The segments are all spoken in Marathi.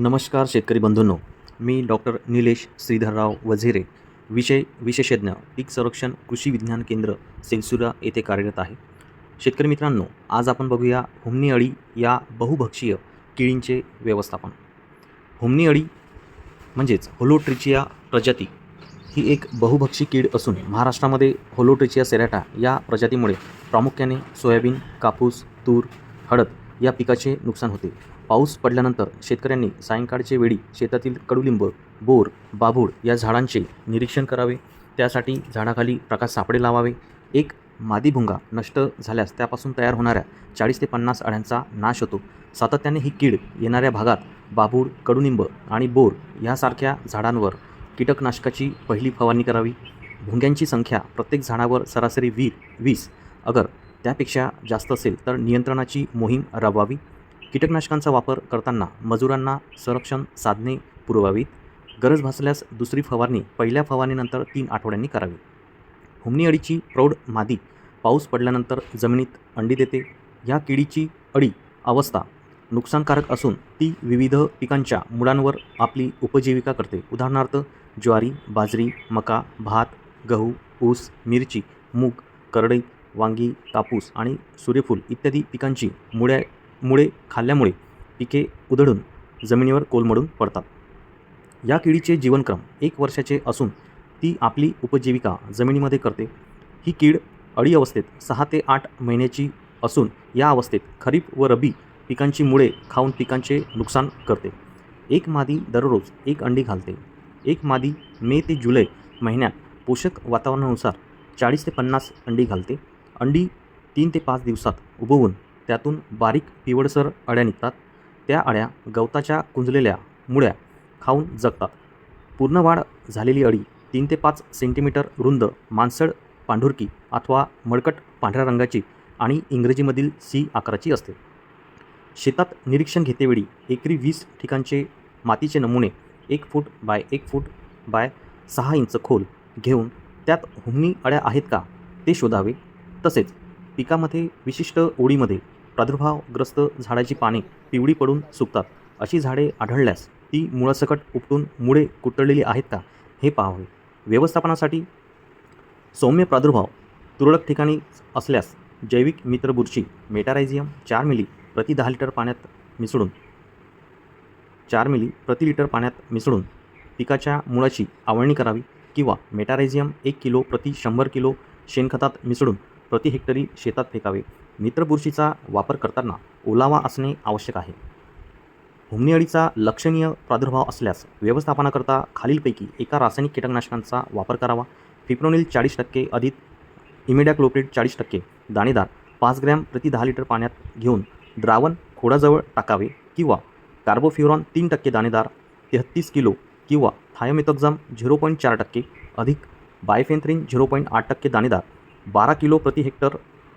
नमस्कार शेतकरी बंधूंनो मी डॉक्टर निलेश श्रीधरराव वझेरे विषय विशेषज्ञ पीक संरक्षण कृषी विज्ञान केंद्र सेलसुरा येथे कार्यरत आहे. शेतकरी मित्रांनो आज आपण बघूया हुमणी अळी या बहुभक्षीय किडींचे व्यवस्थापन. हुमणी अळी म्हणजेच होलोट्रिचिया प्रजाती ही एक बहुभक्षी कीड असून महाराष्ट्रामध्ये होलोट्रिचिया सेरॅटा या प्रजातीमुळे प्रामुख्याने सोयाबीन कापूस तूर हळद या पिकाचे नुकसान होते. पाऊस पडल्यानंतर शेतकऱ्यांनी सायंकाळचे वेळी शेतातील कडुलिंब बोर बाभूळ या झाडांचे निरीक्षण करावे. त्यासाठी झाडाखाली प्रकाश सापडे लावावे. एक मादी भुंगा नष्ट झाल्यास त्यापासून तयार होणाऱ्या चाळीस ते पन्नास अळ्यांचा नाश होतो. सातत्याने ही कीड येणाऱ्या भागात बाभूळ कडुनिंब आणि बोर यासारख्या झाडांवर कीटकनाशकाची पहिली फवारणी करावी. भुंग्यांची संख्या प्रत्येक झाडावर सरासरी वी वीस. अगर त्यापेक्षा जास्त असेल तर नियंत्रणाची मोहीम राबवावी. कीटकनाशकांचा वापर करताना मजुरांना संरक्षण साधने पुरवावीत. गरज भासल्यास दुसरी फवारणी पहिल्या फवारणीनंतर तीन आठवड्यांनी करावी. हुमणी अळीची प्रौढ मादी पाऊस पडल्यानंतर जमिनीत अंडी देते. ह्या किडीची अळी अवस्था नुकसानकारक असून ती विविध पिकांच्या मुळांवर आपली उपजीविका करते. उदाहरणार्थ ज्वारी बाजरी मका भात गहू ऊस मिरची मूग करडई वांगी कापूस आणि सूर्यफूल इत्यादी पिकांची मुळ्या मुळे खाल्ल्यामुळे पिके उधळून जमिनीवर कोलमडून पडतात. या किडीचे जीवनक्रम एक वर्षाचे असून ती आपली उपजीविका जमिनीमध्ये करते. ही कीड अळी अवस्थेत सहा ते आठ महिन्याची असून या अवस्थेत खरीप व रबी पिकांची मुळे खाऊन पिकांचे नुकसान करते. एक मादी दररोज एक अंडी घालते. एक मादी मे ते जुलै महिन्यात पोषक वातावरणानुसार चाळीस ते पन्नास अंडी घालते. अंडी तीन ते पाच दिवसात उबवून त्यातून बारीक पिवळसर अळ्या निघतात. त्या अळ्या गवताच्या कुंजलेल्या मुळ्या खाऊन जगतात. पूर्ण वाढ झालेली अळी तीन ते पाच सेंटीमीटर रुंद मांसळ पांढुरकी अथवा मळकट पांढऱ्या रंगाची आणि इंग्रजीमधील सी आकाराची असते. शेतात निरीक्षण घेतेवेळी एकरी वीस ठिकाणचे मातीचे नमुने एक फूट बाय एक फूट बाय सहा इंच खोल घेऊन त्यात हुमणी अळ्या आहेत का ते शोधावे. तसेच पिकामध्ये विशिष्ट ओळीमध्ये प्रादुर्भावग्रस्त झाडाची पाने पिवळी पडून सुकतात. अशी झाडे आढळल्यास ती मुळासकट उपटून मुळे कुतळलेली आहेत का हे पाहावे. व्यवस्थापनासाठी सौम्य प्रादुर्भाव तुरळक ठिकाणी असल्यास जैविक मित्र बुरशी मेटारायझियम चार मिली प्रति दहा लिटर पाण्यात मिसळून चार मिली प्रति लिटर पाण्यात मिसळून पिकाच्या मुळाची आवळणी करावी किंवा मेटारायझियम एक किलो प्रति शंभर किलो शेणखतात मिसळून प्रति हेक्टरी शेतात फेकावे. मित्रबुरशीचा वापर करताना ओलावा असणे आवश्यक आहे. हुमणी अळीचा लक्षणीय प्रादुर्भाव असल्यास व्यवस्थापनाकरता खालीलपैकी एका रासायनिक कीटकनाशकांचा वापर करावा. फिप्रोनिल चाळीस टक्के अधिक इमिडॅक्लोप्रिड चाळीस टक्के दाणेदार पाच ग्रॅम प्रति दहा लिटर पाण्यात घेऊन द्रावण खोडाजवळ टाकावे किंवा कार्बोफ्युरॉन तीन टक्के दाणेदार तेहत्तीस किलो किंवा थायोमेथोक्झाम झिरो पॉईंट चार टक्के अधिक बायफेन्थ्रिन झिरो पॉईंट आठ टक्के दाणेदार बारा किलो प्रति हेक्टर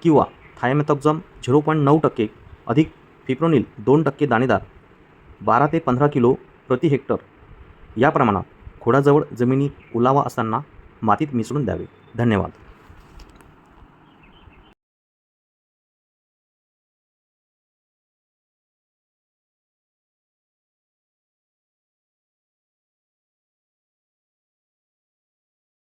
किंवा थायमेथॉक्झम झिरो पॉईंट नऊ टक्के अधिक फिप्रोनिल दोन टक्के दाणेदार बारा ते पंधरा किलो प्रति हेक्टर. या प्रमाणात खोडाजवळ जमिनीत ओलावा असताना मातीत मिसळून द्यावे. धन्यवाद.